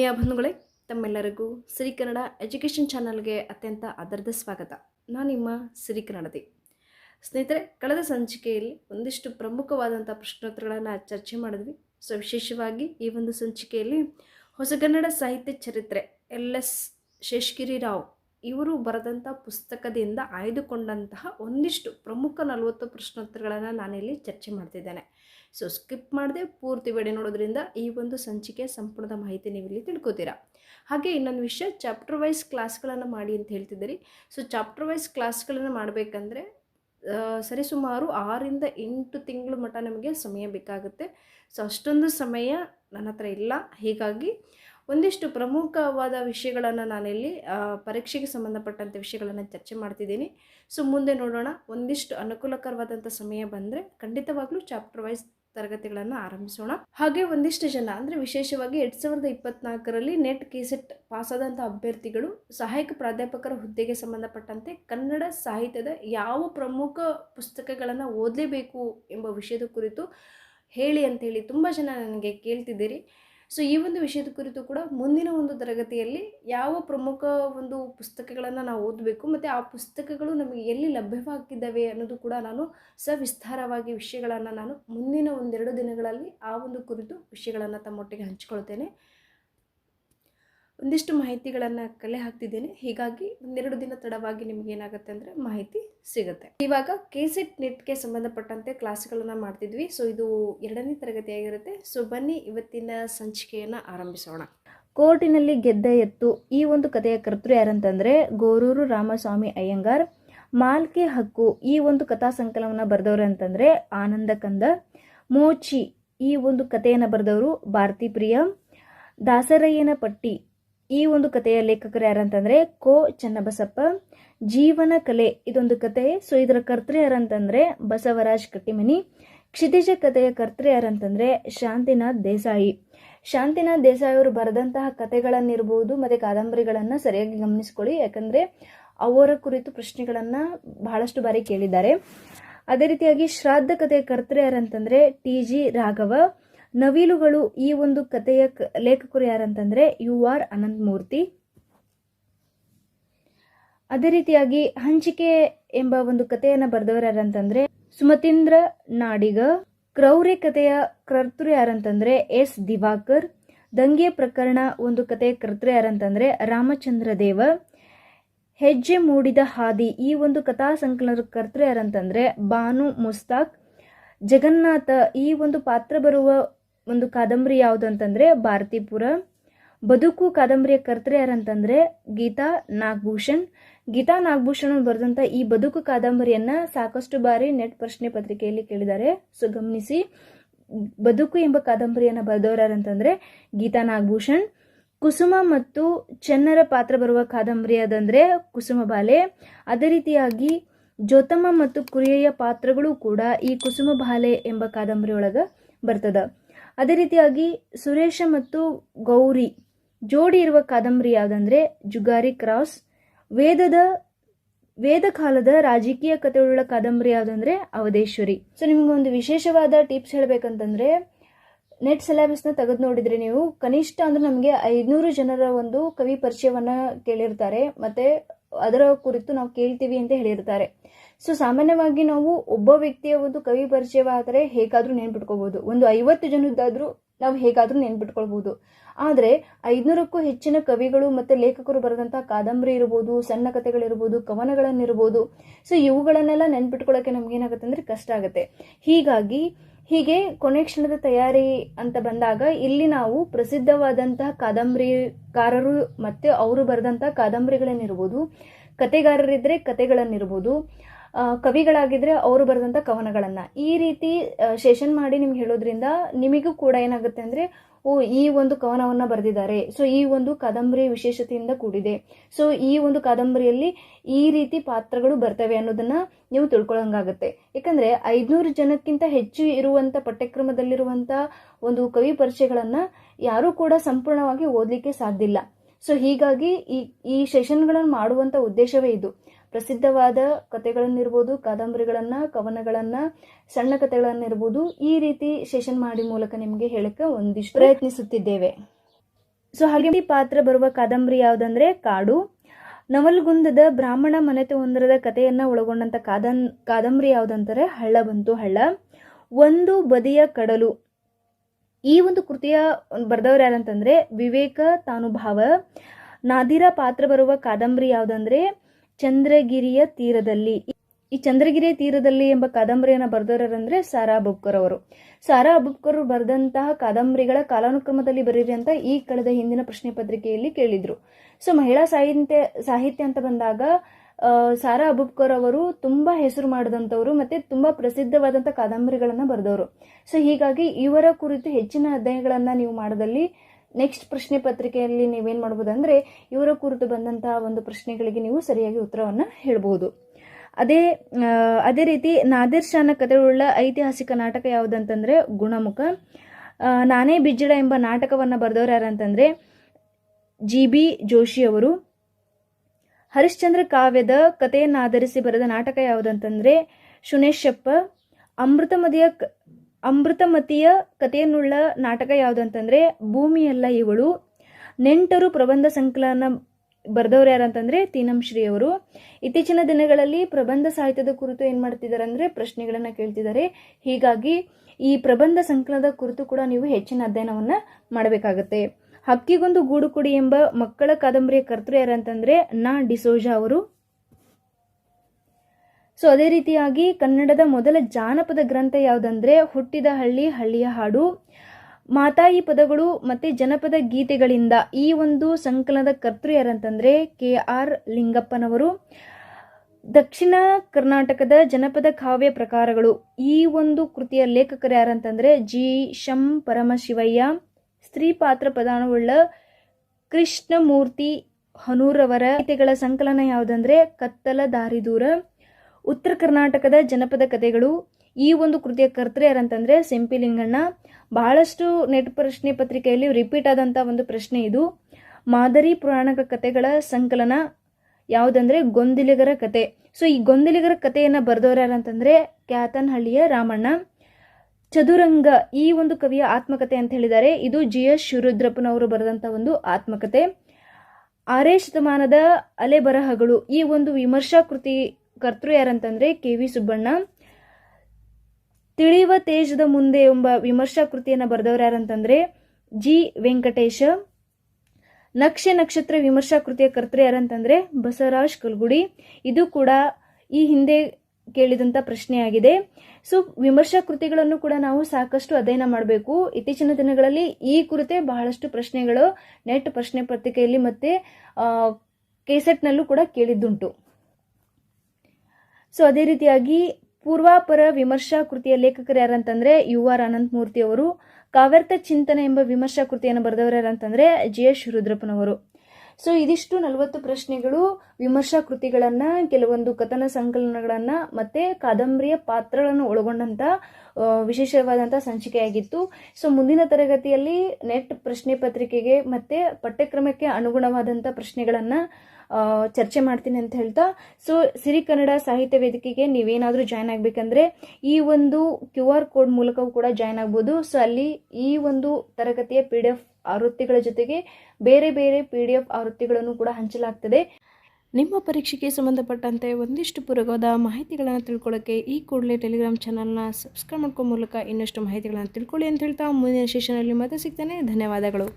ಆತ್ಮೀಯ ಬಂಧುಗಳೇ, ತಮ್ಮೆಲ್ಲರಿಗೂ ಸಿರಿ ಕನ್ನಡ ಎಜುಕೇಷನ್ ಚಾನಲ್ಗೆ ಅತ್ಯಂತ ಆದರದ ಸ್ವಾಗತ. ನಾನು ನಿಮ್ಮ ಸಿರಿ ಕನ್ನಡದಿ. ಸ್ನೇಹಿತರೆ, ಕಳೆದ ಸಂಚಿಕೆಯಲ್ಲಿ ಒಂದಿಷ್ಟು ಪ್ರಮುಖವಾದಂಥ ಪ್ರಶ್ನೋತ್ತರಗಳನ್ನು ಚರ್ಚೆ ಮಾಡಿದ್ವಿ. ಸೊ, ವಿಶೇಷವಾಗಿ ಈ ಒಂದು ಸಂಚಿಕೆಯಲ್ಲಿ ಹೊಸಗನ್ನಡ ಸಾಹಿತ್ಯ ಚರಿತ್ರೆ ಎಲ್ ಎಸ್ ಶೇಷಗಿರಿ ರಾವ್ ಇವರು ಬರೆದಂಥ ಪುಸ್ತಕದಿಂದ ಆಯ್ದುಕೊಂಡಂತಹ ಒಂದಿಷ್ಟು ಪ್ರಮುಖ ನಲವತ್ತು ಪ್ರಶ್ನೋತ್ತರಗಳನ್ನು ನಾನಿಲ್ಲಿ ಚರ್ಚೆ ಮಾಡ್ತಿದ್ದೇನೆ. ಸೊ ಸ್ಕಿಪ್ ಮಾಡದೆ ಪೂರ್ತಿ ವಿಡಿಯೋ ನೋಡೋದ್ರಿಂದ ಈ ಒಂದು ಸಂಚಿಕೆ ಸಂಪೂರ್ಣದ ಮಾಹಿತಿ ನೀವು ಇಲ್ಲಿ ತಿಳ್ಕೊತೀರಾ. ಹಾಗೆ ಇನ್ನೊಂದು ವಿಷಯ ಚಾಪ್ಟರ್ ವೈಸ್ ಕ್ಲಾಸ್ಗಳನ್ನು ಮಾಡಿ ಅಂತ ಹೇಳ್ತಿದ್ದೀರಿ. ಸೊ ಚಾಪ್ಟರ್ ವೈಸ್ ಕ್ಲಾಸ್ಗಳನ್ನು ಮಾಡಬೇಕಂದ್ರೆ ಸರಿಸುಮಾರು ಆರಿಂದ ಎಂಟು ತಿಂಗಳು ಮಟ್ಟ ನಮಗೆ ಸಮಯ ಬೇಕಾಗುತ್ತೆ. ಸೊ ಅಷ್ಟೊಂದು ಸಮಯ ನನ್ನ ಹತ್ರ ಇಲ್ಲ. ಹೀಗಾಗಿ ಒಂದಿಷ್ಟು ಪ್ರಮುಖವಾದ ವಿಷಯಗಳನ್ನು ನಾನಿಲ್ಲಿ ಪರೀಕ್ಷೆಗೆ ಸಂಬಂಧಪಟ್ಟಂಥ ವಿಷಯಗಳನ್ನು ಚರ್ಚೆ ಮಾಡ್ತಿದ್ದೀನಿ. ಸೊ, ಮುಂದೆ ನೋಡೋಣ. ಒಂದಿಷ್ಟು ಅನುಕೂಲಕರವಾದಂಥ ಸಮಯ ಬಂದರೆ ಖಂಡಿತವಾಗ್ಲೂ ಚಾಪ್ಟರ್ ವೈಸ್ ತರಗತಿಗಳನ್ನು ಆರಂಭಿಸೋಣ. ಹಾಗೆ ಒಂದಿಷ್ಟು ಜನ, ಅಂದರೆ ವಿಶೇಷವಾಗಿ ಎರಡು ಸಾವಿರದ ಇಪ್ಪತ್ನಾಲ್ಕರಲ್ಲಿ ನೆಟ್ ಕೆಸೆಟ್ ಪಾಸಾದಂಥ ಅಭ್ಯರ್ಥಿಗಳು, ಸಹಾಯಕ ಪ್ರಾಧ್ಯಾಪಕರ ಹುದ್ದೆಗೆ ಸಂಬಂಧಪಟ್ಟಂತೆ ಕನ್ನಡ ಸಾಹಿತ್ಯದ ಯಾವ ಪ್ರಮುಖ ಪುಸ್ತಕಗಳನ್ನು ಓದಲೇಬೇಕು ಎಂಬ ವಿಷಯದ ಕುರಿತು ಹೇಳಿ ಅಂತೇಳಿ ತುಂಬ ಜನ ನನಗೆ ಕೇಳ್ತಿದ್ದೀರಿ. ಸೊ ಈ ಒಂದು ವಿಷಯದ ಕುರಿತು ಕೂಡ ಮುಂದಿನ ಒಂದು ತರಗತಿಯಲ್ಲಿ ಯಾವ ಪ್ರಮುಖ ಒಂದು ಪುಸ್ತಕಗಳನ್ನು ನಾವು ಓದಬೇಕು ಮತ್ತು ಆ ಪುಸ್ತಕಗಳು ನಮಗೆ ಎಲ್ಲಿ ಲಭ್ಯವಾಗಿದ್ದಾವೆ ಅನ್ನೋದು ಕೂಡ ನಾನು ಸವಿಸ್ತಾರವಾಗಿ ವಿಷಯಗಳನ್ನು ನಾನು ಮುಂದಿನ ಒಂದೆರಡು ದಿನಗಳಲ್ಲಿ ಆ ಒಂದು ಕುರಿತು ವಿಷಯಗಳನ್ನು ತಮ್ಮೊಟ್ಟಿಗೆ ಹಂಚಿಕೊಳ್ತೇನೆ. ಒಂದಿಷ್ಟು ಮಾಹಿತಿಗಳನ್ನು ಕಲೆ ಹಾಕ್ತಿದ್ದೇನೆ. ಹೀಗಾಗಿ ಒಂದೆರಡು ದಿನ ತಡವಾಗಿ ನಿಮ್ಗೆ ಏನಾಗುತ್ತೆ ಅಂದರೆ ಮಾಹಿತಿ ಸಿಗುತ್ತೆ. ಇವಾಗ ಕೆ ಸೆಟ್ ನೆಟ್ಗೆ ಸಂಬಂಧಪಟ್ಟಂತೆ ಕ್ಲಾಸ್ಗಳನ್ನು ಮಾಡ್ತಿದ್ವಿ. ಸೊ ಇದು ಎರಡನೇ ತರಗತಿಯಾಗಿರುತ್ತೆ ಸೊ ಬನ್ನಿ ಇವತ್ತಿನ ಸಂಚಿಕೆಯನ್ನು ಆರಂಭಿಸೋಣ. ಕೋರ್ಟಿನಲ್ಲಿ ಗೆದ್ದ ಎತ್ತು ಈ ಒಂದು ಕಥೆಯ ಕರ್ತೃ ಯಾರಂತಂದ್ರೆ ಗೋರೂರು ರಾಮಸ್ವಾಮಿ ಅಯ್ಯಂಗಾರ್. ಮಾಲ್ಕೆ ಹಕ್ಕು ಈ ಒಂದು ಕಥಾ ಸಂಕಲನವನ್ನು ಬರೆದವರು ಅಂತಂದ್ರೆ ಆನಂದ ಕಂದ. ಮೋಚಿ ಈ ಒಂದು ಕಥೆಯನ್ನು ಬರೆದವರು ಭಾರತಿ ಪ್ರಿಯ. ದಾಸರಯ್ಯನ ಪಟ್ಟಿ ಈ ಒಂದು ಕಥೆಯ ಲೇಖಕರು ಯಾರಂತಂದ್ರೆ ಕೋ ಚನ್ನಬಸಪ್ಪ. ಜೀವನ ಕಲೆ ಇದೊಂದು ಕತೆ. ಸೊ ಇದರ ಕರ್ತೃ ಯಾರಂತಂದ್ರೆ ಬಸವರಾಜ್ ಕಟ್ಟಿಮನಿ. ಕ್ಷಿತಿಜ ಕಥೆಯ ಕರ್ತೃ ಯಾರಂತಂದ್ರೆ ಶಾಂತಿನಾಥ್ ದೇಸಾಯಿ. ಶಾಂತಿನಾಥ್ ದೇಸಾಯಿ ಅವರು ಬರೆದಂತಹ ಕಥೆಗಳನ್ನಿರ್ಬೋದು, ಮತ್ತು ಕಾದಂಬರಿಗಳನ್ನು ಸರಿಯಾಗಿ ಗಮನಿಸ್ಕೊಳ್ಳಿ. ಯಾಕಂದರೆ ಅವರ ಕುರಿತು ಪ್ರಶ್ನೆಗಳನ್ನು ಬಹಳಷ್ಟು ಬಾರಿ ಕೇಳಿದ್ದಾರೆ. ಅದೇ ರೀತಿಯಾಗಿ ಶ್ರಾದ್ದ ಕಥೆಯ ಕರ್ತೃ ಯಾರಂತಂದ್ರೆ ಟಿ ಜಿ ರಾಘವ. ನವಿಲುಗಳು ಈ ಒಂದು ಕಥೆಯ ಲೇಖಕರು ಯಾರಂತಂದ್ರೆ ಯು ಆರ್ ಅನಂತಮೂರ್ತಿ. ಅದೇ ರೀತಿಯಾಗಿ ಹಂಚಿಕೆ ಎಂಬ ಒಂದು ಕಥೆಯನ್ನು ಬರೆದವರು ಯಾರಂತಂದ್ರೆ ಸುಮತೀಂದ್ರ ನಾಡಿಗ. ಕ್ರೌರ್ಯ ಕಥೆಯ ಕರ್ತೃ ಯಾರಂತಂದ್ರೆ ಎಸ್ ದಿವಾಕರ್. ದಂಗೆ ಪ್ರಕರಣ ಒಂದು ಕಥೆಯ ಕರ್ತೃ ಯಾರಂತಂದ್ರೆ ರಾಮಚಂದ್ರ ದೇವ. ಹೆಜ್ಜೆ ಮೂಡಿದ ಹಾದಿ ಈ ಒಂದು ಕಥಾ ಸಂಕಲನದ ಕರ್ತೃ ಯಾರಂತಂದ್ರೆ ಬಾನು ಮುಸ್ತಾಕ್. ಜಗನ್ನಾಥ ಈ ಒಂದು ಪಾತ್ರ ಬರುವ ಒಂದು ಕಾದಂಬರಿ ಯಾವುದು ಅಂತಂದ್ರೆ ಭಾರತೀಪುರ. ಬದುಕು ಕಾದಂಬರಿಯ ಕರ್ತರೆ ಯಾರಂತಂದ್ರೆ ಗೀತಾ ನಾಗಭೂಷಣ್. ಗೀತಾ ನಾಗಭೂಷಣ್ ಬರೆದಂಥ ಈ ಬದುಕು ಕಾದಂಬರಿಯನ್ನು ಸಾಕಷ್ಟು ಬಾರಿ ನೆಟ್ ಪ್ರಶ್ನೆ ಪತ್ರಿಕೆಯಲ್ಲಿ ಕೇಳಿದ್ದಾರೆ. ಸೊ ಗಮನಿಸಿ, ಬದುಕು ಎಂಬ ಕಾದಂಬರಿಯನ್ನ ಬರೆದವರು ಯಾರಂತಂದ್ರೆ ಗೀತಾ ನಾಗಭೂಷಣ್. ಕುಸುಮ ಮತ್ತು ಚೆನ್ನರ ಪಾತ್ರ ಬರುವ ಕಾದಂಬರಿ ಅದಂದರೆ ಕುಸುಮ ಬಾಲೆ. ಅದೇ ರೀತಿಯಾಗಿ ಜ್ಯೋತಮ್ಮ ಮತ್ತು ಕುರಿಯಯ್ಯ ಪಾತ್ರಗಳು ಕೂಡ ಈ ಕುಸುಮ ಬಾಲೆ ಎಂಬ ಕಾದಂಬರಿ ಒಳಗ ಬರ್ತದ. ಅದೇ ರೀತಿಯಾಗಿ ಸುರೇಶ ಮತ್ತು ಗೌರಿ ಜೋಡಿ ಇರುವ ಕಾದಂಬರಿ ಯಾವುದಂದ್ರೆ ಜುಗಾರಿ ಕ್ರಾಸ್. ವೇದದ, ವೇದ ಕಾಲದ ರಾಜಕೀಯ ಕಥೆಯುಳ್ಳ ಕಾದಂಬರಿ ಯಾವುದಂದ್ರೆ ಅವಧೇಶ್ವರಿ. ಸೊ ನಿಮ್ಗೆ ಒಂದು ವಿಶೇಷವಾದ ಟಿಪ್ಸ್ ಹೇಳ್ಬೇಕಂತಂದ್ರೆ ನೆಟ್ ಸಿಲೆಬಸ್ನ ತೆಗೆದು ನೋಡಿದ್ರೆ ನೀವು ಕನಿಷ್ಠ ಅಂದ್ರೆ ನಮಗೆ ಐದುನೂರು ಜನರ ಒಂದು ಕವಿ ಪರಿಚಯವನ್ನ ಕೇಳಿರ್ತಾರೆ. ಮತ್ತೆ ಅದರ ಕುರಿತು ನಾವು ಕೇಳ್ತೀವಿ ಅಂತ ಹೇಳಿರ್ತಾರೆ. ಸೊ ಸಾಮಾನ್ಯವಾಗಿ ನಾವು ಒಬ್ಬ ವ್ಯಕ್ತಿಯ ಒಂದು ಕವಿ ಪರಿಚಯವಾದರೆ ಹೇಗಾದ್ರೂ ನೆನ್ಪಿಟ್ಕೋಬಹುದು ಒಂದು ಐವತ್ತು ಜನದ್ದಾದ್ರೂ ನಾವು ಹೇಗಾದ್ರೂ ನೆನ್ಪಿಟ್ಕೊಳ್ಬಹುದು ಆದರೆ ಐದುನೂರಕ್ಕೂ ಹೆಚ್ಚಿನ ಕವಿಗಳು ಮತ್ತೆ ಲೇಖಕರು ಬರೆದಂತಹ ಕಾದಂಬರಿ ಇರ್ಬೋದು, ಸಣ್ಣ ಕಥೆಗಳಿರ್ಬೋದು, ಕವನಗಳನ್ನಿರ್ಬೋದು. ಸೊ ಇವುಗಳನ್ನೆಲ್ಲ ನೆನ್ಪಿಟ್ಕೊಳ್ಳೋಕೆ ನಮ್ಗೆ ಏನಾಗುತ್ತೆ ಅಂದ್ರೆ ಕಷ್ಟ ಆಗುತ್ತೆ. ಹೀಗಾಗಿ ಹೀಗೆ ಕೊನೆ ಕ್ಷಣದ ತಯಾರಿ ಅಂತ ಬಂದಾಗ ಇಲ್ಲಿ ನಾವು ಪ್ರಸಿದ್ಧವಾದಂತಹ ಕಾದಂಬರಿಕಾರರು ಮತ್ತು ಅವರು ಬರೆದಂತಹ ಕಾದಂಬರಿಗಳನ್ನಿರ್ಬೋದು ಕತೆಗಾರರಿದ್ದರೆ ಕತೆಗಳನ್ನಿರ್ಬೋದು ಕವಿಗಳಾಗಿದ್ದರೆ ಅವರು ಬರೆದಂಥ ಕವನಗಳನ್ನು. ಈ ರೀತಿ ಸೆಷನ್ ಮಾಡಿ ನಿಮ್ಗೆ ಹೇಳೋದ್ರಿಂದ ನಿಮಗೂ ಕೂಡ ಏನಾಗುತ್ತೆ ಅಂದರೆ ಓ, ಈ ಒಂದು ಕವನವನ್ನು ಬರೆದಿದ್ದಾರೆ. ಸೊ ಈ ಒಂದು ಕಾದಂಬರಿ ವಿಶೇಷತೆಯಿಂದ ಕೂಡಿದೆ. ಸೊ ಈ ಒಂದು ಕಾದಂಬರಿಯಲ್ಲಿ ಈ ರೀತಿ ಪಾತ್ರಗಳು ಬರ್ತವೆ ಅನ್ನೋದನ್ನ ನೀವು ತಿಳ್ಕೊಳ್ಳೋಂಗಾಗುತ್ತೆ ಯಾಕಂದ್ರೆ ಐದ್ನೂರು ಜನಕ್ಕಿಂತ ಹೆಚ್ಚು ಇರುವಂತ ಪಠ್ಯಕ್ರಮದಲ್ಲಿರುವಂತ ಒಂದು ಕವಿ ಪರಿಚಯಗಳನ್ನ ಯಾರೂ ಕೂಡ ಸಂಪೂರ್ಣವಾಗಿ ಓದಲಿಕ್ಕೆ ಸಾಧ್ಯ ಇಲ್ಲ. ಸೊ ಹೀಗಾಗಿ ಈ ಈ ಸೆಷನ್ಗಳನ್ನು ಮಾಡುವಂತ ಉದ್ದೇಶವೇ ಇದು. ಪ್ರಸಿದ್ಧವಾದ ಕಥೆಗಳನ್ನಿರ್ಬೋದು, ಕಾದಂಬರಿಗಳನ್ನು, ಕವನಗಳನ್ನು, ಸಣ್ಣ ಕಥೆಗಳನ್ನಿರ್ಬೋದು, ಈ ರೀತಿ ಸೆಷನ್ ಮಾಡಿ ಮೂಲಕ ನಿಮಗೆ ಹೇಳಕ್ಕೆ ಒಂದಿಷ್ಟು ಪ್ರಯತ್ನಿಸುತ್ತಿದ್ದೇವೆ. ಸೊ, ಹಾಗೆ ಪಾತ್ರ ಬರುವ ಕಾದಂಬರಿ ಯಾವುದಂದ್ರೆ ಕಾಡು. ನವಲ್ಗುಂದದ ಬ್ರಾಹ್ಮಣ ಮನೆತವೊಂದರದ ಕಥೆಯನ್ನು ಒಳಗೊಂಡಂತ ಕಾದನ್, ಕಾದಂಬರಿ ಯಾವುದಂತಾರೆ ಹಳ್ಳ ಬಂತು ಹಳ್ಳ. ಒಂದು ಬದಿಯ ಕಡಲು. ಈ ಒಂದು ಕೃತಿಯ ಬರೆದವ್ರು ಯಾರಂತಂದ್ರೆ ವಿವೇಕ ತಾನುಭಾವ. ನಾದಿರ ಪಾತ್ರ ಬರುವ ಕಾದಂಬರಿ ಯಾವುದಂದ್ರೆ ಚಂದ್ರಗಿರಿಯ ತೀರದಲ್ಲಿ. ಈ ಚಂದ್ರಗಿರಿಯ ತೀರದಲ್ಲಿ ಎಂಬ ಕಾದಂಬರಿಯನ್ನು ಬರೆದವರಂದ್ರೆ ಸಾರಾ ಅಬುಬ್ಕರ್ ಅವರು. ಸಾರಾ ಅಬುಬ್ಕರ್ ಬರೆದಂತಹ ಕಾದಂಬರಿಗಳ ಕಾಲಾನುಕ್ರಮದಲ್ಲಿ ಬರೀರಿ ಅಂತ ಈ ಕಳೆದ ಹಿಂದಿನ ಪ್ರಶ್ನೆ ಪತ್ರಿಕೆಯಲ್ಲಿ ಕೇಳಿದ್ರು. ಸೊ, ಮಹಿಳಾ ಸಾಹಿತ್ಯ ಸಾಹಿತ್ಯ ಅಂತ ಬಂದಾಗ ಸಾರಾ ಅಬುಬ್ಕರ್ ಅವರು ತುಂಬಾ ಹೆಸರು ಮಾಡಿದಂಥವ್ರು ಮತ್ತೆ ತುಂಬಾ ಪ್ರಸಿದ್ಧವಾದಂಥ ಕಾದಂಬರಿಗಳನ್ನ ಬರೆದವರು. ಸೊ, ಹೀಗಾಗಿ ಇವರ ಕುರಿತು ಹೆಚ್ಚಿನ ಅಧ್ಯಯನಗಳನ್ನ ನೀವು ಮಾಡದಲ್ಲಿ ನೆಕ್ಸ್ಟ್ ಪ್ರಶ್ನೆ ಪತ್ರಿಕೆಯಲ್ಲಿ ನೀವೇನ್ ಮಾಡ್ಬೋದು ಅಂದ್ರೆ ಇವರ ಕುರಿತು ಬಂದಂತಹ ಒಂದು ಪ್ರಶ್ನೆಗಳಿಗೆ ನೀವು ಸರಿಯಾಗಿ ಉತ್ತರವನ್ನ ಹೇಳಬಹುದು ಅದೇ ಅದೇ ರೀತಿ ನಾದಿರ್ ಶಾನ ಕಥೆಯುಳ್ಳ ಐತಿಹಾಸಿಕ ನಾಟಕ ಯಾವುದಂತಂದ್ರೆ, ಗುಣಮುಖ. ನಾನೇ ಬಿಜ್ಜಳ ಎಂಬ ನಾಟಕವನ್ನ ಬರೆದವರು ಯಾರಂತಂದ್ರೆ, ಜಿ ಬಿ ಜೋಶಿ ಅವರು. ಹರಿಶ್ಚಂದ್ರ ಕಾವ್ಯದ ಕಥೆಯನ್ನು ಬರೆದ ನಾಟಕ ಯಾವುದಂತಂದ್ರೆ, ಶುನೇಶಪ್ಪ. ಅಮೃತಮದಿಯ ಅಮೃತಮತಿಯ ಕಥೆಯನ್ನುಳ್ಳ ನಾಟಕ ಯಾವುದಂತಂದರೆ ಭೂಮಿಯಲ್ಲ ಇವಳು. ನೆಂಟರು ಪ್ರಬಂಧ ಸಂಕಲನ ಬರೆದವ್ರು ಯಾರಂತಂದರೆ ತೀನಂಶ್ರೀ ಅವರು ಇತ್ತೀಚಿನ ದಿನಗಳಲ್ಲಿ ಪ್ರಬಂಧ ಸಾಹಿತ್ಯದ ಕುರಿತು ಏನು ಮಾಡ್ತಿದ್ದಾರೆ ಅಂದರೆ ಪ್ರಶ್ನೆಗಳನ್ನು ಕೇಳ್ತಿದ್ದಾರೆ ಹೀಗಾಗಿ ಈ ಪ್ರಬಂಧ ಸಂಕಲನದ ಕುರಿತು ಕೂಡ ನೀವು ಹೆಚ್ಚಿನ ಅಧ್ಯಯನವನ್ನು ಮಾಡಬೇಕಾಗತ್ತೆ. ಹಕ್ಕಿಗೊಂದು ಗೂಡು ಕೊಡಿ ಎಂಬ ಮಕ್ಕಳ ಕಾದಂಬರಿಯ ಕರ್ತೃ ಯಾರಂತಂದರೆ ನಾ ಡಿಸೋಜಾ ಅವರು. ಸೊ ಅದೇ ರೀತಿಯಾಗಿ ಕನ್ನಡದ ಮೊದಲ ಜಾನಪದ ಗ್ರಂಥ ಯಾವುದಂದ್ರೆ ಹುಟ್ಟಿದ ಹಳ್ಳಿ, ಹಳ್ಳಿಯ ಹಾಡು. ಮಾತಾಯಿ ಪದಗಳು ಮತ್ತು ಜನಪದ ಗೀತೆಗಳಿಂದ ಈ ಒಂದು ಸಂಕಲನದ ಕರ್ತೃ ಯಾರಂತಂದರೆ ಕೆ ಆರ್ ಲಿಂಗಪ್ಪನವರು. ದಕ್ಷಿಣ ಕರ್ನಾಟಕದ ಜನಪದ ಕಾವ್ಯ ಪ್ರಕಾರಗಳು. ಈ ಒಂದು ಕೃತಿಯ ಲೇಖಕರು ಯಾರಂತಂದರೆ ಜಿ. ಶಂ. ಪರಮಶಿವಯ್ಯ. ಸ್ತ್ರೀ ಪಾತ್ರ ಪ್ರಧಾನವುಳ್ಳ ಕೃಷ್ಣಮೂರ್ತಿ ಹನೂರವರ ಗೀತೆಗಳ ಸಂಕಲನ ಯಾವುದಂದ್ರೆ ಕತ್ತಲ ದಾರಿದೂರ ಉತ್ತರ ಕರ್ನಾಟಕದ ಜನಪದ ಕಥೆಗಳು ಈ ಒಂದು ಕೃತಿಯ ಕರ್ತೃ ಯಾರಂತಂದ್ರೆ ಸಿಂಪಿಲಿಂಗಣ್ಣ. ಬಹಳಷ್ಟು ನೆಟ್ ಪ್ರಶ್ನೆ ಪತ್ರಿಕೆಯಲ್ಲಿ ರಿಪೀಟ್ ಆದಂತ ಒಂದು ಪ್ರಶ್ನೆ ಇದು. ಮಾದರಿ ಪುರಾಣಕ ಕಥೆಗಳ ಸಂಕಲನ ಯಾವುದಂದ್ರೆ ಗೊಂದಿಲಿಗರ ಕತೆ. ಸೊ ಈ ಗೊಂದಿಲಿಗರ ಕಥೆಯನ್ನ ಬರೆದವರು ಯಾರಂತಂದ್ರೆ ಕ್ಯಾತನಹಳ್ಳಿಯ ರಾಮಣ್ಣ. ಚದುರಂಗ, ಈ ಒಂದು ಕವಿಯ ಆತ್ಮಕತೆ ಅಂತ ಹೇಳಿದ್ದಾರೆ. ಇದು ಜಿ ಎಸ್ ಶಿವರುದ್ರಪ್ಪನವರು ಬರೆದಂತ ಒಂದು ಆತ್ಮಕತೆ. ಆರೇ ಶತಮಾನದ ಅಲೆ ಬರಹಗಳು ಈ ಒಂದು ವಿಮರ್ಶಾ ಕೃತಿ ಕರ್ತೃ ಯಾರಂತಂದ್ರೆ ಕೆ ವಿ ಸುಬ್ಬಣ್ಣ. ತಿಳಿಯುವ ತೇಜದ ಮುಂದೆ ಎಂಬ ವಿಮರ್ಶಾ ಕೃತಿಯನ್ನ ಬರೆದವರು ಯಾರಂತಂದ್ರೆ ಜಿ ವೆಂಕಟೇಶ. ನಕ್ಷೆ ನಕ್ಷತ್ರ ವಿಮರ್ಶಾ ಕೃತಿಯ ಕರ್ತೃ ಯಾರಂತಂದ್ರೆ ಬಸವರಾಜ್ ಕಲ್ಗುಡಿ. ಇದು ಕೂಡ ಈ ಹಿಂದೆ ಕೇಳಿದಂತ ಪ್ರಶ್ನೆಯಾಗಿದೆ. ಸೊ, ವಿಮರ್ಶಾ ಕೃತಿಗಳನ್ನು ಕೂಡ ನಾವು ಸಾಕಷ್ಟು ಅಧ್ಯಯನ ಮಾಡಬೇಕು. ಇತ್ತೀಚಿನ ದಿನಗಳಲ್ಲಿ ಈ ಕುರಿತೆ ಬಹಳಷ್ಟು ಪ್ರಶ್ನೆಗಳು, ನೆಟ್ ಪ್ರಶ್ನೆ ಪತ್ರಿಕೆಯಲ್ಲಿ ಮತ್ತೆ ಕೇಸೆಟ್ನಲ್ಲೂ ಕೂಡ ಕೇಳಿದ್ದುಂಟು. ಸೊ ಅದೇ ರೀತಿಯಾಗಿ ಪೂರ್ವಾಪರ ವಿಮರ್ಶಾ ಕೃತಿಯ ಲೇಖಕರು ಯಾರಂತಂದ್ರೆ ಯು ಆರ್ ಅನಂತಮೂರ್ತಿ ಅವರು ಕಾವ್ಯರ್ಥ ಚಿಂತನೆ ಎಂಬ ವಿಮರ್ಶಾ ಕೃತಿಯನ್ನು ಬರೆದವರು ಯಾರಂತಂದ್ರೆ ಜಿ ಎಸ್ ರುದ್ರಪ್ಪನವರು. ಸೊ ಇದಿಷ್ಟು ನಲವತ್ತು ಪ್ರಶ್ನೆಗಳು ವಿಮರ್ಶಾ ಕೃತಿಗಳನ್ನ, ಕೆಲವೊಂದು ಕಥನ ಸಂಕಲನಗಳನ್ನ ಮತ್ತೆ ಕಾದಂಬರಿಯ ಪಾತ್ರಗಳನ್ನು ಒಳಗೊಂಡಂತ ವಿಶೇಷವಾದಂಥ ಸಂಚಿಕೆಯಾಗಿತ್ತು. ಸೊ ಮುಂದಿನ ತರಗತಿಯಲ್ಲಿ ನೆಟ್ ಪ್ರಶ್ನೆ ಪತ್ರಿಕೆಗೆ ಮತ್ತೆ ಪಠ್ಯಕ್ರಮಕ್ಕೆ ಅನುಗುಣವಾದಂಥ ಪ್ರಶ್ನೆಗಳನ್ನ ಚರ್ಚೆ ಮಾಡ್ತೀನಿ ಅಂತ ಹೇಳ್ತಾ ಸೊ ಸಿರಿ ಕನ್ನಡ ಸಾಹಿತ್ಯ ವೇದಿಕೆಗೆ ನೀವೇನಾದರೂ ಜಾಯ್ನ್ ಆಗಬೇಕಂದ್ರೆ ಈ ಒಂದು ಕ್ಯೂ ಆರ್ ಕೋಡ್ ಮೂಲಕವೂ ಕೂಡ ಜಾಯ್ನ್ ಆಗ್ಬೋದು. ಸೊ ಅಲ್ಲಿ ಈ ಒಂದು ತರಗತಿಯ ಪಿ ಡಿ ಎಫ್ ಆವೃತ್ತಿಗಳ ಜೊತೆಗೆ ಬೇರೆ ಬೇರೆ ಪಿ ಡಿ ಎಫ್ ಆವೃತ್ತಿಗಳನ್ನು ಕೂಡ ಹಂಚಲಾಗ್ತದೆ. ನಿಮ್ಮ ಪರೀಕ್ಷೆಗೆ ಸಂಬಂಧಪಟ್ಟಂತೆ ಒಂದಿಷ್ಟು ಪೂರಕವಾದ ಮಾಹಿತಿಗಳನ್ನು ತಿಳ್ಕೊಳ್ಳೋಕ್ಕೆ ಈ ಕೂಡಲೇ ಟೆಲಿಗ್ರಾಮ್ ಚಾನಲ್ನ ಸಬ್ಸ್ಕ್ರೈಬ್ ಮಾಡ್ಕೋ ಮೂಲಕ ಇನ್ನಷ್ಟು ಮಾಹಿತಿಗಳನ್ನು ತಿಳ್ಕೊಳ್ಳಿ ಅಂತ ಹೇಳ್ತಾ, ಮುಂದಿನ ಸೆಷನಲ್ಲಿ ಮತ್ತೆ ಸಿಗ್ತಾನೆ. ಧನ್ಯವಾದಗಳು.